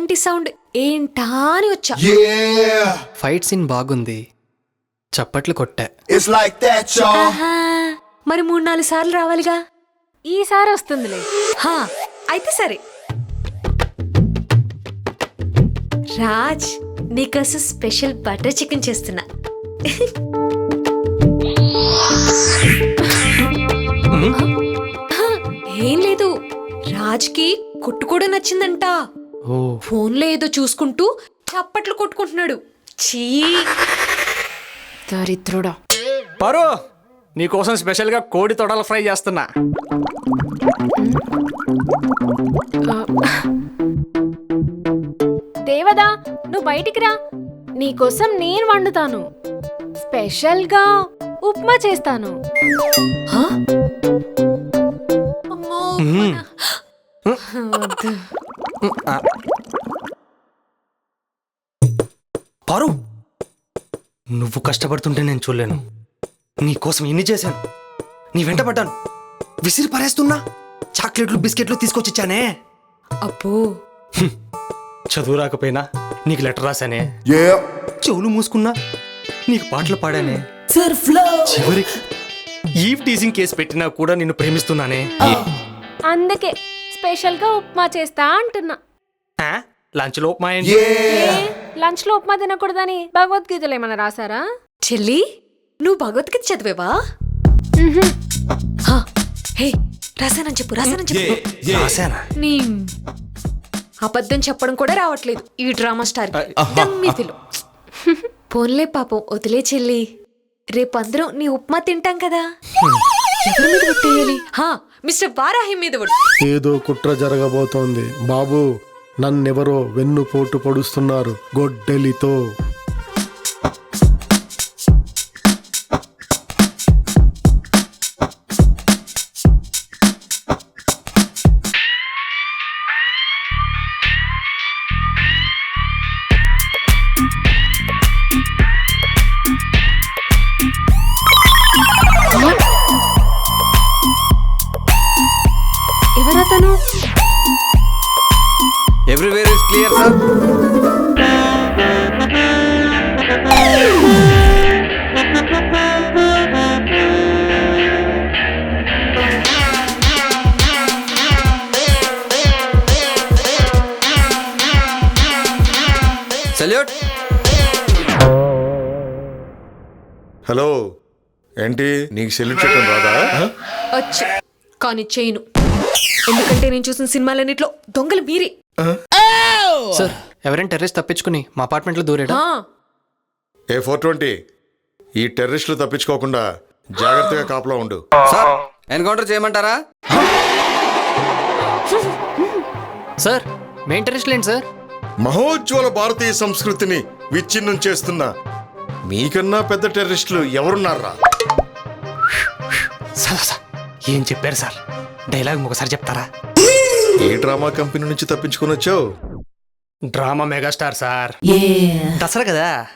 ఇలాంటి సౌండ్? ఏంటా అని వచ్చా. ఫైట్ సీన్ బాగుంది. చప్పట్లు కొట్టా. ఆహా, మరి మూడు నాలుగు సార్లు రావాలిగా? ఈసారి వస్తుందిలే. హా అయితే సరే. రాజ్ నీకోసం స్పెషల్ బటర్ చికెన్ చేస్తున్నా. హా, ఏం లేదు. రాజ్కి కొట్టు కూడా నచ్చిందంట. ఫోన్లో ఏదో చూసుకుంటూ చప్పట్లు కొట్టుకుంటున్నాడు. చీ. దరిద్రుడా. పరు నీకోసం స్పెషల్గా కోడి తొడల ఫ్రై చేస్తున్నా. దేవదా నువ్వు బయటికి రా. నీకోసం నేను వండుతాను. స్పెషల్గా ఉప్మా చేస్తాను? అమ్మో. వద్దు. పరు నువ్వు కష్టపడుతుంటే నేను చూడలేను. నీకోసం ఎన్ని చేశాను? నీ వెంట పడ్డాను. విసిరి పారేస్తున్నా? చాక్లెట్లు బిస్కెట్లు తీసుకొచ్చిచ్చానే అబ్బో. చదువు రాకపోయినా నీకు లెటర్ రాశానే. చెవులు మూసుకున్నా నీకు పాటలు పాడానే? చివరికి ఈవ్ టీజింగ్ కేసు పెట్టినా కూడా నిన్ను ప్రేమిస్తున్నానే? అందుకే. స్పెషల్గా ఉప్మా చేస్తా అంటున్నా. ఆ? లంచ్లో ఉప్మా ఏంటి? లంచ్లో ఉప్మా తినకూడదని భగవద్గీతలు ఏమైనా రాసారా? చెల్లి నువ్వు భగవద్గీత చదివేవా? హా, చెప్పు రాశానని చెప్పు. నీ అబద్ధం చెప్పడం కూడా రావట్లేదు ఈ డ్రామా స్టార్ పోన్లే పాపం వదిలే చెల్లి. రేపు అందరం నీ ఉప్మా తింటాం కదా. ఎవరి మీద ఒట్టేయాలి? హా మిస్టర్ వారాహి మీద ఏదో కుట్ర జరగబోతోంది. బాబు నన్నెవరో వెన్నుపోటు పొడుస్తున్నారు గొడ్డలితో. ఏంటి? నీకు సెల్యూట్ చేయడం రాదా? వచ్చు కానీ చేయను. ఎందుకంటే నేను చూసిన సినిమాలన్నిట్లో దొంగలు మీరే. సార్ ఎవరైనా టెర్రస్ తప్పించుకుని మా అపార్ట్మెంట్లో దూరాడా? ఆ, ఏ ఫోర్ ట్వంటీ. ఈ టెర్రరిస్టులు తప్పించుకోకుండా జాగ్రత్తగా కాపలా ఉండు. సార్ ఎన్కౌంటర్ చేయమంటారా? సార్ మెయిన్ లేండి సార్? మహోజ్వల భారతీయ సంస్కృతిని విచ్ఛిన్నం చేస్తున్న మీకన్నా పెద్ద టెర్రరిస్టులు ఎవరున్నారా? సార్ సార్ ఏం చెప్పారు సార్? డైలాగ్ ఒకసారి చెప్తారా? ఏ డ్రామా కంపెనీ నుంచి తప్పించుకొని వచ్చావు? Drama megastar sir. దసరా కదా?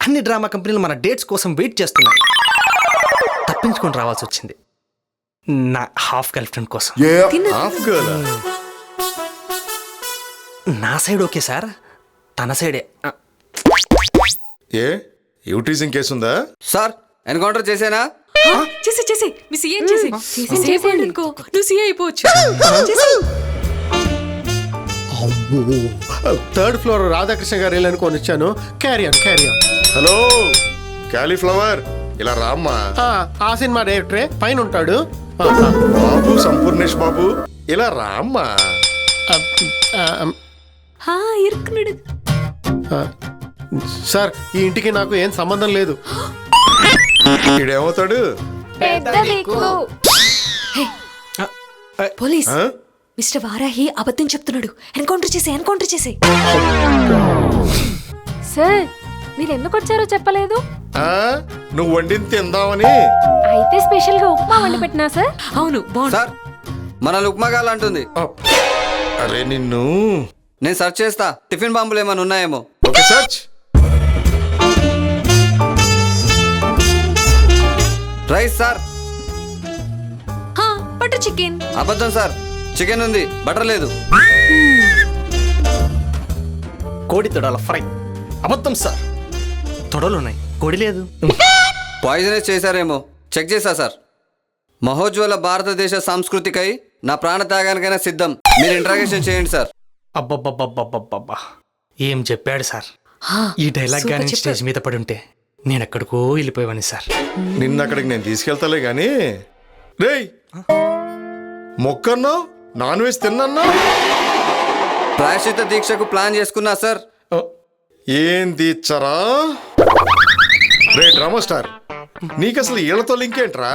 అన్ని డ్రామా కంపెనీలు మన డేట్స్ కోసం వెయిట్ చేస్తున్నాయి. తప్పించుకొని రావాల్సి వచ్చింది. నా హాఫ్ గర్ల్ ఫ్రెండ్ కోసం. Half girl. నా సైడ్ ఓకే సార్. తన సైడే. ఏ? యూటీజింగ్ కేసు ఉందా సార్ ఎన్కౌంటర్ చేసేనా చేసే చేసే. మీ సీఏ చేసే. చేసే. అయిపోయాడు అనుకో. నువ్వు సీఏ అయిపోవచ్చు. థర్డ్ ఫ్లోర్ రాధాకృష్ణ గారు వెళ్ళని కొని వచ్చాను. క్యారియన్ క్యారియన్ హలో. క్యాలీఫ్లవర్ ఇలా రామ్మా. ఆ సినిమా డైరెక్టరే పైన ఉంటాడు. బాబు సంపూర్ణేష్ బాబు. ఇలా రామ్మా. హా ఇరుక్కున్నాడు. సార్ ఈ ఇంటికి నాకు ఏం సంబంధం లేదు. దిక్కు. పోలీస్? మిస్టర్ వారాహి అబద్ధం చెప్తున్నాడు. ఎన్కౌంటర్ చేసే ఎన్కౌంటర్ చేసే సార్ మీరు ఎందుకు వచ్చారో చెప్పలేదు? ఆ? నువ్వు వండింది తిందామని? అయితే స్పెషల్గా ఉప్మా వండి పెట్టినా సార్? అవును బాగుంది. సార్ మనల్ని ఉప్మా కావాలంటుంది అరే నిన్ను. నేను సెర్చ్ చేస్తా టిఫిన్ బాంబులు ఏమైనా ఉన్నాయేమో. Okay search. రైస్ సార్ హా బటర్ చికెన్ అబద్ధం సార్ చికెన్ ఉంది బటర్ లేదు. కోడి తొడల ఫ్రై. అబద్ధం సార్ తొడలు ఉన్నాయి. కోడి లేదు. పాయిజనస్ చేశారేమో. చెక్ చేశా సార్ మహోజ్వల భారతదేశ సంస్కృతికై నా ప్రాణ త్యాగానికైనా సిద్ధం. మీరు ఇంట్రాగేషన్ చేయండి సార్ అబ్బబ్బబ్బబ్బబ్బబ్బా ఏం చెప్పాడు సార్ ఈ డైలాగ్ కానీ. స్టేజ్ మీద పడి ఉంటే. నేను ఎక్కడికో వెళ్ళిపోయావని సార్. నిన్న అక్కడికి నేను తీసుకెళ్తాలే గాని. రేయ్! మొక్కన్నో నాన్ వెజ్ తిన్నా ప్రాయశ్చిత దీక్షకు ప్లాన్ చేసుకున్నా సార్. ఏం తీచ్చరా? రే డ్రామా స్టార్. నీకు అసలు ఈళ్ళతో లింక్ ఏంట్రా?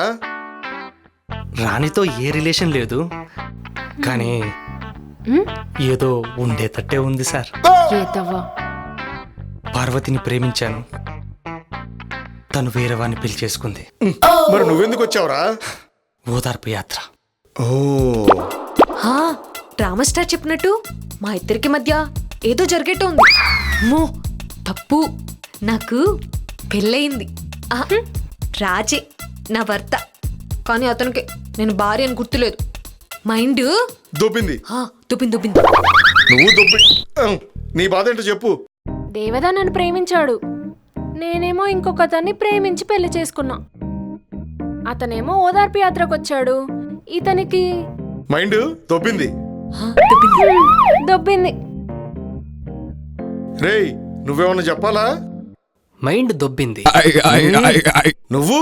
రాణితో ఏ రిలేషన్ లేదు. కానీ ఏదో ఉండేటట్టే ఉంది సార్. పార్వతిని ప్రేమించాను. తను వేరే వాడిని పెళ్ళి చేసుకుంది. మరి నువ్వెందుకు వచ్చావురా? ఓదార్పు యాత్ర. ఓ. హా, డ్రామా స్టార్ చెప్పినట్టు మా ఇద్దరికి మధ్య ఏదో జరిగేట్టు ఉంది మో తప్పు. నాకు పెళ్ళయింది. ఆ, రాజే నా భర్త. కానీ అతనికి నేను భార్య అని గుర్తులేదు. మైండ్? దొబ్బింది. హా, దుబ్బింది దుబ్బింది. నువ్వు దొబ్బి నీ బాధ ఏంటో చెప్పు. దేవదా నన్ను ప్రేమించాడు. నేనేమో ఇంకొక అతన్ని ప్రేమించి పెళ్ళి చేసుకున్నా. అతనేమో ఓదార్పు యాత్రకు వచ్చాడు ఇతనికి మైండ్ దొబ్బింది. దుబ్బింది? దొబ్బింది. రేయ్ నువ్వేమన్నా చెప్పాలా? మైండ్ దొబ్బింది. నువ్వు?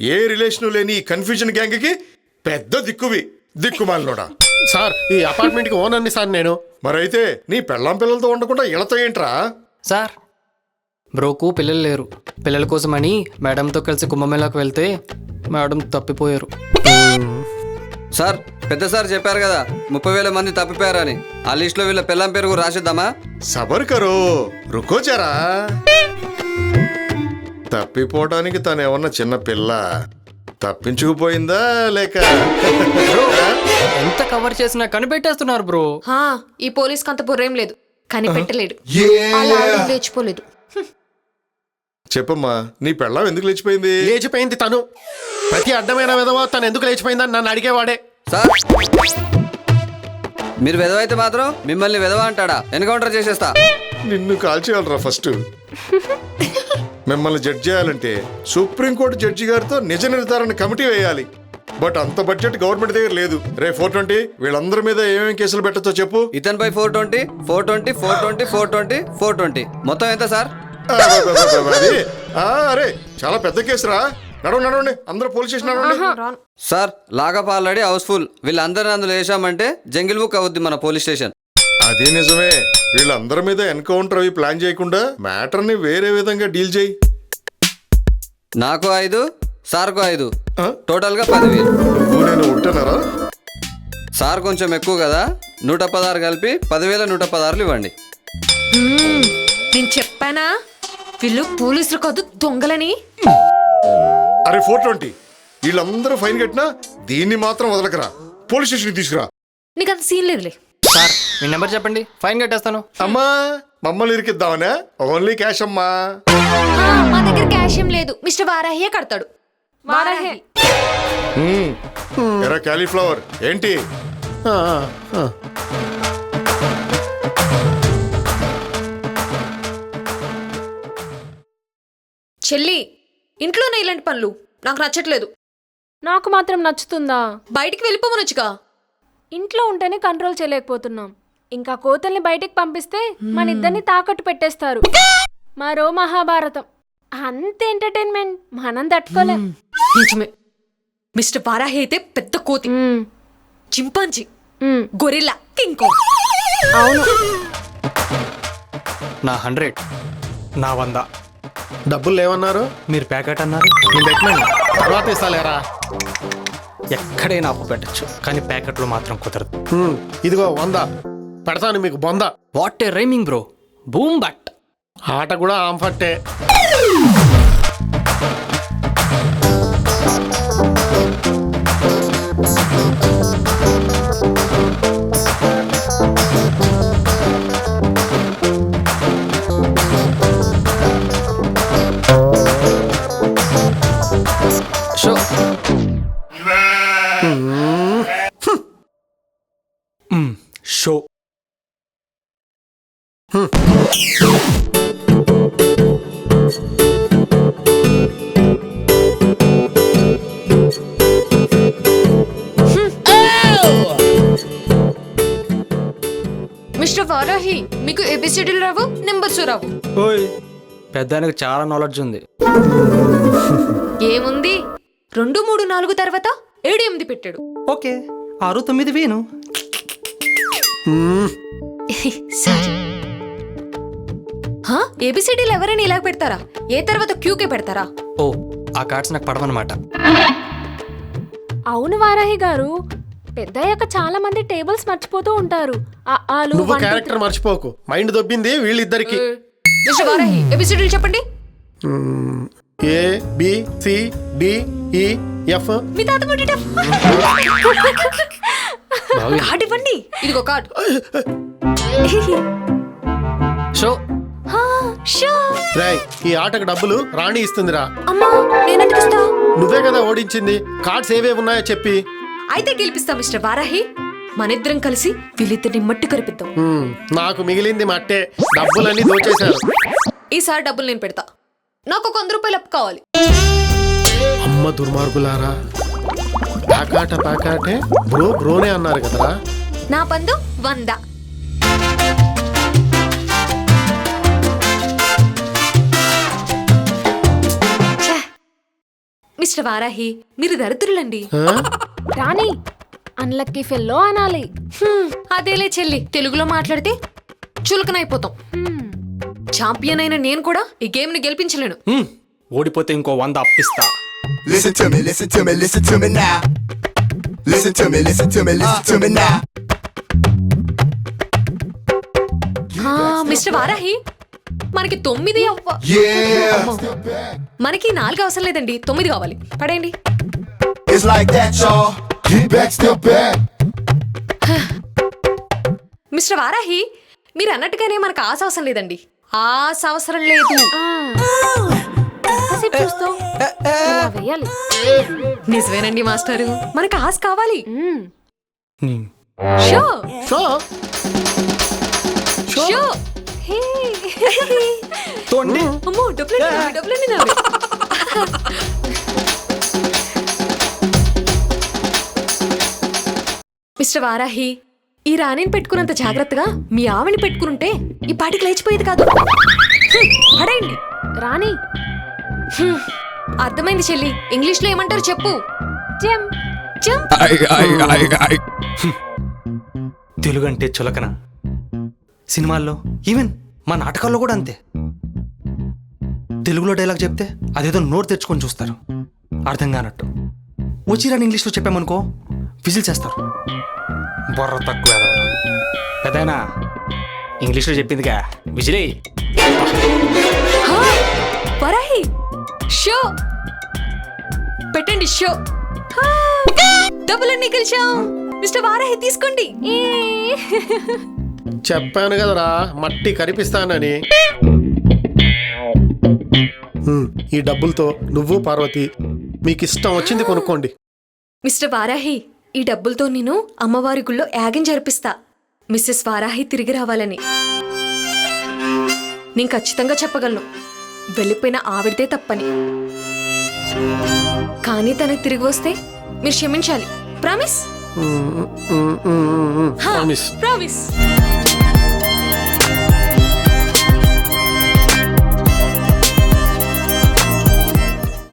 ఏ రిలేషన్ లేని ఈ కన్ఫ్యూజన్ గ్యాంగ్కి పెద్ద దిక్కువి. దిక్కుమాలినోడా? సార్ ఈ అపార్ట్మెంట్కి ఓనర్ని సార్ నేను. మరైతే నీ పెళ్ళాం పిల్లలతో ఉండకుండా ఇళ్ళతో ఏంట్రా? సార్ బ్రోకు పిల్లలు లేరు. పిల్లల కోసమని మేడంతో కలిసి కుంభమేళాకు వెళ్తే మేడం తప్పిపోయారు. సార్ పెద్ద సార్ చెప్పారు కదా ముప్పై వేల మంది తప్పిపోయారని. ఆ లిస్ట్లో వీళ్ళ పిల్లం పేరు కూడా రాసిద్దామా? సబర్ కరో రుకో జరా. తప్పిపోవడానికి తను ఏమన్నా చిన్న పిల్ల తప్పించుకుపోయిందా లేక? ఎంత కవర్ చేసినా కనిపెట్టేస్తున్నారు బ్రో. హా, ఈ పోలీస్కి అంత బుర్రేం లేదు. కనిపెట్టలేడు. Yeah. అలా ఆడి లేచిపోలేదు. చెప్పమ్మా నీ పెళ్ళాం ఎందుకు లేచిపోయింది? లేచిపోయింది తను. ప్రతి అడ్డమైన విధవా తను ఎందుకు లేచిపోయిందని నన్ను అడిగేవాడే. సార్ మీరు విధవ అయితే మాత్రం మిమ్మల్ని విధవ అంటాడా? ఎన్కౌంటర్ చేసేస్తా. నిన్ను కాల్చేయాలరా ఫస్ట్. మిమ్మల్ని జడ్జ్ చేయాలంటే సుప్రీంకోర్టు జడ్జి గారితో నిజ నిర్ధారణ కమిటీ వేయాలి. బట్ అంత బడ్జెట్ గవర్నమెంట్ దగ్గర లేదు. రే ఫోర్ ట్వంటీ వీళ్ళందరి మీద ఏమేమి కేసులు పెట్టచ్చో చెప్పు. ఇతనిపై four twenty four twenty four twenty four twenty four twenty మొత్తం ఎంత సార్? అది ఆ, అరే చాలా పెద్ద కేసురా. నడవండి నడవండి. అందరూ పోలీస్ స్టేషన్ నడవండి. రాను సార్ లాగప్ ఆల్రెడీ హౌస్ఫుల్. వీళ్ళందరిని అందులో వేసామంటే జంగిల్ బుక్ అవుద్ది మన పోలీస్ స్టేషన్. అదే నిజమే. వీళ్ళందరి మీద ఎన్కౌంటర్ అవి ప్లాన్ చేయకుండా మ్యాటర్ని వేరే విధంగా డీల్ చేయి. నాకు ఐదు సార్కు ఐదు. ఆ? టోటల్గా పదివేలు. నువ్వు నేను ఉంటున్నారా సార్ కొంచెం ఎక్కువ కదా? నూట పదహారు కలిపి పదివేల నూట పదహారులు ఇవ్వండి. నేను చెప్పానా? వీళ్ళు పోలీసులు కాదు దొంగలని. అరే ఫోర్ ట్వంటీ. వీళ్ళందరూ ఫైన్ కట్టినా దీన్ని మాత్రం వదలకరా. పోలీస్ స్టేషన్కి తీసుకురా. నీకు అంత సీన్ లేదులే. సార్ మీ నెంబర్ చెప్పండి. ఫైన్ కట్టేస్తాను. అమ్మా మమ్మల్ని ఇరికిద్దామనే? ఓన్లీ క్యాష్ అమ్మా. ఆ, మా దగ్గర క్యాష్ ఏం లేదు. మిస్టర్ వారాహియే కడతాడు. వారాహి. ఎరా క్యాలీఫ్లవర్ ఏంటి? ఆ, ఆ. చెల్లి ఇంట్లోనే ఇలాంటి పనులు. నాకు నచ్చట్లేదు. నాకు మాత్రం నచ్చుతుందా? బయటికి వెళ్ళిపోవనొచ్చుగా ఇంట్లో ఉంటేనే కంట్రోల్ చేయలేకపోతున్నాం. ఇంకా కోతల్ని బయటికి పంపిస్తే మన ఇద్దరిని తాకట్టు పెట్టేస్తారు. మరో మహాభారతం. అంత ఎంటర్టైన్మెంట్ మనం తట్టుకోలేం. నిజమే. మిస్టర్ వారాహి అయితే పెద్ద కోతి. చింపాంజీ. మ్మ్. గొరిల్లా. కింగ్ కాంగ్ అవును. నా హండ్రెడ్. నా వంద. డబ్బులు లేవన్నారు? మీరు ప్యాకెట్ అన్నారు? నేను పెట్టినాను. తర్వాత ఇస్తాలేరా? ఎక్కడైనా అప్పు పెట్టచ్చు. కానీ ప్యాకెట్లో మాత్రం కుదరదు. ఇదిగో వంద. పెడతాను మీకు బొంద. What a rhyming bro. Boom but. ఆట కూడా ఆంఫట్టే షో. మిస్టర్ వారాహి మీకు ఏబిసిడీలు రావు నెంబర్స్ రావు. ఓయ్ పెద్దానికి చాలా నాలెడ్జ్ ఉంది. ఏముంది? రెండు మూడు నాలుగు తర్వాత ఏడు ఎనిమిది పెట్టాడు. ఓకే ఆరు తొమ్మిది వేను సారీ. హా? ఏబిసిడీలు ఎవరైనా ఇలా పెడతారా? ఏ తర్వాత క్యూకే పెడతారా? ఓ ఆ కార్డ్స్ నాకు పడవన్నమాట. అవును వారాహి గారు. పెద్దయ్యాక చాలా మంది టేబుల్స్ మర్చిపోతూ ఉంటారు. ఆ ఆలు నువ్వు క్యారెక్టర్ మర్చిపోకు. మైండ్ దొబ్బింది వీళ్ళిద్దరికి. మిస్టర్ వారాహి ఏబిసిడీలు చెప్పండి. A B C D E F మీ తాత పుట్టిన కార్డు ఇవ్వండి. ఇదిగో కార్డు. షో. హా, షో. రాయ్ ఈ ఆటకు డబ్బులు రాణి ఇస్తుందిరా. అమ్మా నేనెందుకు ఇస్తా? నువ్వే కదా ఓడించింది. కార్డ్స్ ఏవేవి ఉన్నాయో చెప్పి. అయితే గెలిపిస్తా మిస్టర్ వారాహి. మనిద్దరం కలిసి వీళ్ళిద్దరిని మట్టి కరిపిద్దాం. హ్మ్, నాకు మిగిలింది మట్టే. డబ్బులన్నీ దోచేశారు. ఈసారి డబ్బులు నేను పెడతా. నాకు ఒక వంద రూపాయలు అప్పు కావాలి. అమ్మ దుర్మార్గులారా ప్యాకాట ప్యాకాటే బ్రో బ్రోనే అన్నారు కదరా. నా పందు వంద! మిస్టర్ వారాహి మీరు దరిద్రులండి? రాణి అన్లక్కీ ఫెల్లో అనాలి. హ్మ్, అదేలే చెల్లి. తెలుగులో మాట్లాడితే చులకనైపోతాం. హ్మ్. ఛాంపియన్ అయిన నేను కూడా ఈ గేమ్ని గెలిపించలేను. హ్మ్, ఓడిపోతే ఇంకో వంద అప్పిస్తా. Listen to me, listen to me, listen to me now. Listen to me, listen to me, listen to me now. ఆ, మిస్టర్ వారాహి మనకి తొమ్మిది అవ్వ. మనకి నాలుగు అవసరం లేదండి తొమ్మిది కావాలి పడేయండి it's like that, y'all. Get back, step back. Mister Varahi మీరు అన్నట్టుగానే మనకు ఆశ అవసరం లేదండి ఆశ అవసరం లేదు. ఎంతసేపు చూస్తావు ఇలా వేయాలి. నిజమేనండి మాస్టారు. మనకు ఆశ కావాలి. మ్మ్. హ్మ్. షో. So show. హే. తోండి. అమ్మో డబ్బులండి నావి, డబ్బులండి నావి. మిస్టర్ వారాహి ఈ రాణిని పెట్టుకున్నంత జాగ్రత్తగా మీ ఆవిని పెట్టుకుంటే ఈ పాటికి లేచిపోయేది కాదు. హ్మ్, పడేయండి. రాణి అర్థమైంది చెల్లి. ఇంగ్లీష్లో ఏమంటారు చెప్పు. తెలుగు అంటే చులకన. సినిమాల్లో ఈవెన్ మా నాటకాల్లో కూడా అంతే. తెలుగులో డైలాగ్ చెప్తే అదేదో నోరు తెచ్చుకొని చూస్తారు. అర్థం కానట్టు. వచ్చిరాని ఇంగ్లీష్లో చెప్పామనుకో విజిల్ చేస్తారు. బొర్ర తక్కువ పెదైనా ఇంగ్లీష్లో చెప్పిందిగా విజిలే. షో. పెట్టండి షో. డబ్బులన్నీ గెలిచాం మిస్టర్ వారాహి తీసుకోండి. చెప్పాను కదరా మట్టి కరిపిస్తానని హ్మ్, ఈ డబ్బులతో నువ్వు పార్వతి మీకు ఇష్టం వచ్చింది కొనుక్కోండి. మిస్టర్ వారాహి ఈ డబ్బులతో నేను అమ్మవారి గుళ్ళో యాగం జరిపిస్తా. మిస్సెస్ వారాహి తిరిగి రావాలని. నేను ఖచ్చితంగా చెప్పగలను. వెళ్ళిపోయిన ఆవిడదే తప్పని. కానీ తనకు తిరిగి వస్తే మీరు క్షమించాలి. ప్రామిస్. Promise promise